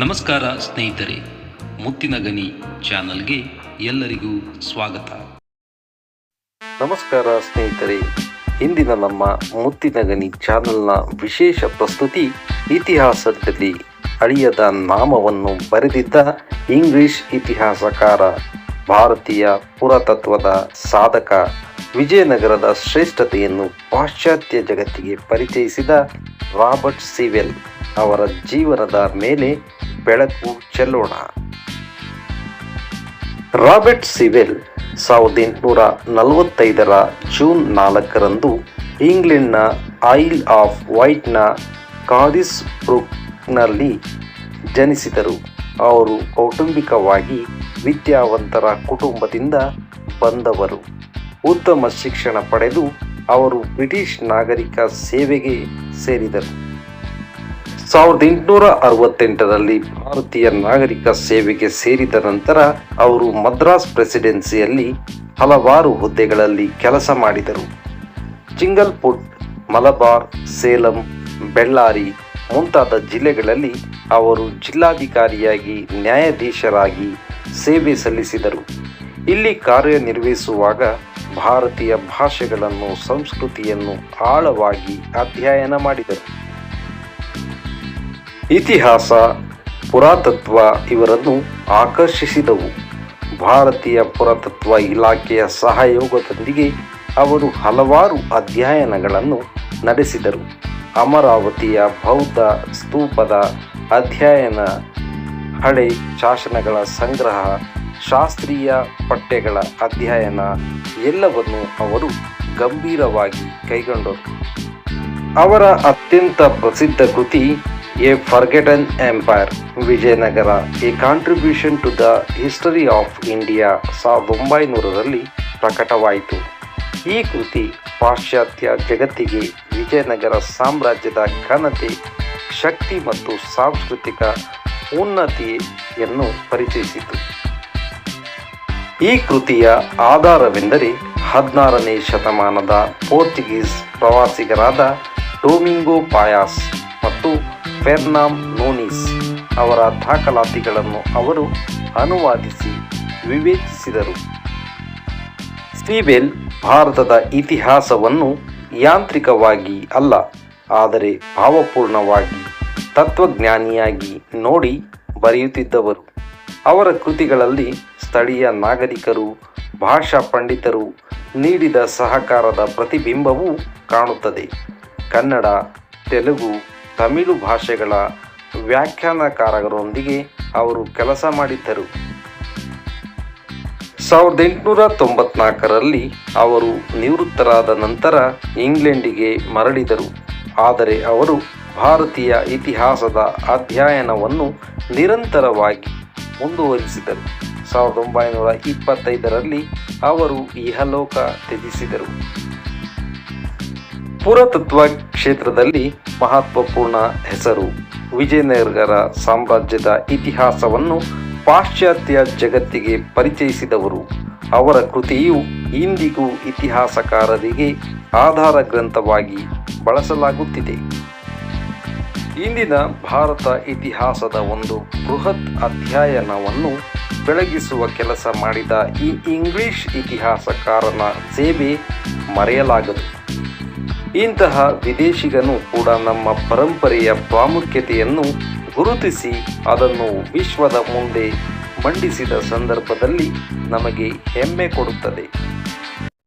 ನಮಸ್ಕಾರ ಸ್ನೇಹಿತರೆ, ಮುತ್ತಿನ ಗನಿ ಚಾನಲ್ಗೆ ಎಲ್ಲರಿಗೂ ಸ್ವಾಗತ. ನಮಸ್ಕಾರ ಸ್ನೇಹಿತರೆ, ಇಂದಿನ ನಮ್ಮ ಮುತ್ತಿನ ಗನಿ ಚಾನಲ್ನ ವಿಶೇಷ ಪ್ರಸ್ತುತಿ, ಇತಿಹಾಸದಲ್ಲಿ ಅಳಿಯದ ನಾಮವನ್ನು ಬರೆದಿದ್ದ ಇಂಗ್ಲಿಷ್ ಇತಿಹಾಸಕಾರ, ಭಾರತೀಯ ಪುರಾತತ್ವದ ಸಾಧಕ, ವಿಜಯನಗರದ ಶ್ರೇಷ್ಠತೆಯನ್ನು ಪಾಶ್ಚಾತ್ಯ ಜಗತ್ತಿಗೆ ಪರಿಚಯಿಸಿದ ರಾಬರ್ಟ್ ಸಿವೆಲ್. ಅವರ ಜೀವನದ ಮೇಲೆ ಬೆಳಕು ಚೆಲ್ಲೋಣ. ರಾಬರ್ಟ್ ಸಿವೆಲ್ ಸಾವಿರದ ಎಂಟುನೂರ ನಲವತ್ತೈದರ ಜೂನ್ ನಾಲ್ಕರಂದು ಇಂಗ್ಲೆಂಡ್ನ ಐಲ್ ಆಫ್ ವೈಟ್ನ ಕಾದಿಸ್ ಬ್ರೂಕ್ನಲ್ಲಿ ಜನಿಸಿದರು. ಅವರು ಕೌಟುಂಬಿಕವಾಗಿ ವಿದ್ಯಾವಂತರ ಕುಟುಂಬದಿಂದ ಬಂದವರು. ಉತ್ತಮ ಶಿಕ್ಷಣ ಪಡೆದು ಅವರು ಬ್ರಿಟಿಷ್ ನಾಗರಿಕ ಸೇವೆಗೆ ಸೇರಿದರು. ಸಾವಿರದ ಎಂಟುನೂರ ಅರವತ್ತೆಂಟರಲ್ಲಿ ಭಾರತೀಯ ನಾಗರಿಕ ಸೇವೆಗೆ ಸೇರಿದ ನಂತರ ಅವರು ಮದ್ರಾಸ್ ಪ್ರೆಸಿಡೆನ್ಸಿಯಲ್ಲಿ ಹಲವಾರು ಹುದ್ದೆಗಳಲ್ಲಿ ಕೆಲಸ ಮಾಡಿದರು. ಚಿಂಗಲ್ಪುಟ್, ಮಲಬಾರ್, ಸೇಲಂ, ಬೆಳ್ಳಾರಿ ಮುಂತಾದ ಜಿಲ್ಲೆಗಳಲ್ಲಿ ಅವರು ಜಿಲ್ಲಾಧಿಕಾರಿಯಾಗಿ ನ್ಯಾಯಾಧೀಶರಾಗಿ ಸೇವೆ ಸಲ್ಲಿಸಿದರು. ಇಲ್ಲಿ ಕಾರ್ಯನಿರ್ವಹಿಸುವಾಗ ಭಾರತೀಯ ಭಾಷೆಗಳನ್ನು, ಸಂಸ್ಕೃತಿಯನ್ನು ಆಳವಾಗಿ ಅಧ್ಯಯನ ಮಾಡಿದರು. ಇತಿಹಾಸ, ಪುರಾತತ್ವ ಇವರನ್ನು ಆಕರ್ಷಿಸಿದವು. ಭಾರತೀಯ ಪುರಾತತ್ವ ಇಲಾಖೆಯ ಸಹಯೋಗದೊಂದಿಗೆ ಅವರು ಹಲವಾರು ಅಧ್ಯಯನಗಳನ್ನು ನಡೆಸಿದರು. ಅಮರಾವತಿಯ ಬೌದ್ಧ ಸ್ತೂಪದ ಅಧ್ಯಯನ, ಹಳೆ ಶಾಸನಗಳ ಸಂಗ್ರಹ, ಶಾಸ್ತ್ರೀಯ ಪಠ್ಯಗಳ ಅಧ್ಯಯನ ಎಲ್ಲವನ್ನು ಅವರು ಗಂಭೀರವಾಗಿ ಕೈಗೊಂಡರು. ಅವರ ಅತ್ಯಂತ ಪ್ರಸಿದ್ಧ ಕೃತಿ a forgotten empire Vijayanagara a contribution to the history of India ಸಾವಿರದ ಒಂಬೈನೂರರಲ್ಲಿ ಪ್ರಕಟವಾಯಿತು. ಈ ಕೃತಿ ಪಾಶ್ಚಾತ್ಯ ಜಗತ್ತಿಗೆ ವಿಜಯನಗರ ಸಾಮ್ರಾಜ್ಯದ ಘನತೆ, ಶಕ್ತಿ ಮತ್ತು ಸಾಂಸ್ಕೃತಿಕ ಉನ್ನತಿಯನ್ನು ಪರಿಚಯಿಸಿತು. ಈ ಕೃತಿಯ ಆಧಾರವೆಂದರೆ ಹದಿನಾರನೇ ಶತಮಾನದ ಪೋರ್ಚುಗೀಸ್ ಪ್ರವಾಸಿಗರಾದ ಡೊಮಿಂಗೋ ಪಾಯಾಸ್ ಮತ್ತು ಫೆರ್ನಾಮ್ ನೋನಿಸ್ ಅವರ ದಾಖಲಾತಿಗಳನ್ನು ಅವರು ಅನುವಾದಿಸಿ ವಿವೇಚಿಸಿದರು. ಸ್ಟೀಬೆಲ್ ಭಾರತದ ಇತಿಹಾಸವನ್ನು ಯಾಂತ್ರಿಕವಾಗಿ ಅಲ್ಲ, ಆದರೆ ಭಾವಪೂರ್ಣವಾಗಿ ತತ್ವಜ್ಞಾನಿಯಾಗಿ ನೋಡಿ ಬರೆಯುತ್ತಿದ್ದವರು. ಅವರ ಕೃತಿಗಳಲ್ಲಿ ಸ್ಥಳೀಯ ನಾಗರಿಕರು, ಭಾಷಾ ಪಂಡಿತರು ನೀಡಿದ ಸಹಕಾರದ ಪ್ರತಿಬಿಂಬವೂ ಕಾಣುತ್ತದೆ. ಕನ್ನಡ, ತೆಲುಗು ತಮಿಳು ಭಾಷೆಗಳ ವ್ಯಾಖ್ಯಾನಕಾರರೊಂದಿಗೆ ಅವರು ಕೆಲಸ ಮಾಡಿದ್ದರು. ಸಾವಿರದ ಎಂಟುನೂರ ತೊಂಬತ್ನಾಲ್ಕರಲ್ಲಿ ಅವರು ನಿವೃತ್ತರಾದ ನಂತರ ಇಂಗ್ಲೆಂಡಿಗೆ ಮರಳಿದರು. ಆದರೆ ಅವರು ಭಾರತೀಯ ಇತಿಹಾಸದ ಅಧ್ಯಯನವನ್ನು ನಿರಂತರವಾಗಿ ಮುಂದುವರಿಸಿದರು. ಸಾವಿರದ ಒಂಬೈನೂರ ಇಪ್ಪತ್ತೈದರಲ್ಲಿ ಅವರು ಇಹಲೋಕ ತ್ಯಜಿಸಿದರು. ಪುರಾತತ್ವ ಕ್ಷೇತ್ರದಲ್ಲಿ ಮಹತ್ವಪೂರ್ಣ ಹೆಸರು. ವಿಜಯನಗರ ಸಾಮ್ರಾಜ್ಯದ ಇತಿಹಾಸವನ್ನು ಪಾಶ್ಚಾತ್ಯ ಜಗತ್ತಿಗೆ ಪರಿಚಯಿಸಿದವರು. ಅವರ ಕೃತಿಯು ಇಂದಿಗೂ ಇತಿಹಾಸಕಾರರಿಗೆ ಆಧಾರ ಗ್ರಂಥವಾಗಿ ಬಳಸಲಾಗುತ್ತಿದೆ. ಇಂದಿನ ಭಾರತ ಇತಿಹಾಸದ ಒಂದು ಬೃಹತ್ ಅಧ್ಯಯನವನ್ನು ಬೆಳಗಿಸುವ ಕೆಲಸ ಮಾಡಿದ ಈ ಇಂಗ್ಲಿಷ್ ಇತಿಹಾಸಕಾರನ ಸೇವೆ ಮರೆಯಲಾಗದು. ಇಂತಹ ವಿದೇಶಿಗನು ಕೂಡ ನಮ್ಮ ಪರಂಪರೆಯ ಪ್ರಾಮುಖ್ಯತೆಯನ್ನು ಗುರುತಿಸಿ ಅದನ್ನು ವಿಶ್ವದ ಮುಂದೆ ಮಂಡಿಸಿದ ಸಂದರ್ಭದಲ್ಲಿ ನಮಗೆ ಹೆಮ್ಮೆ ಕೊಡುತ್ತದೆ.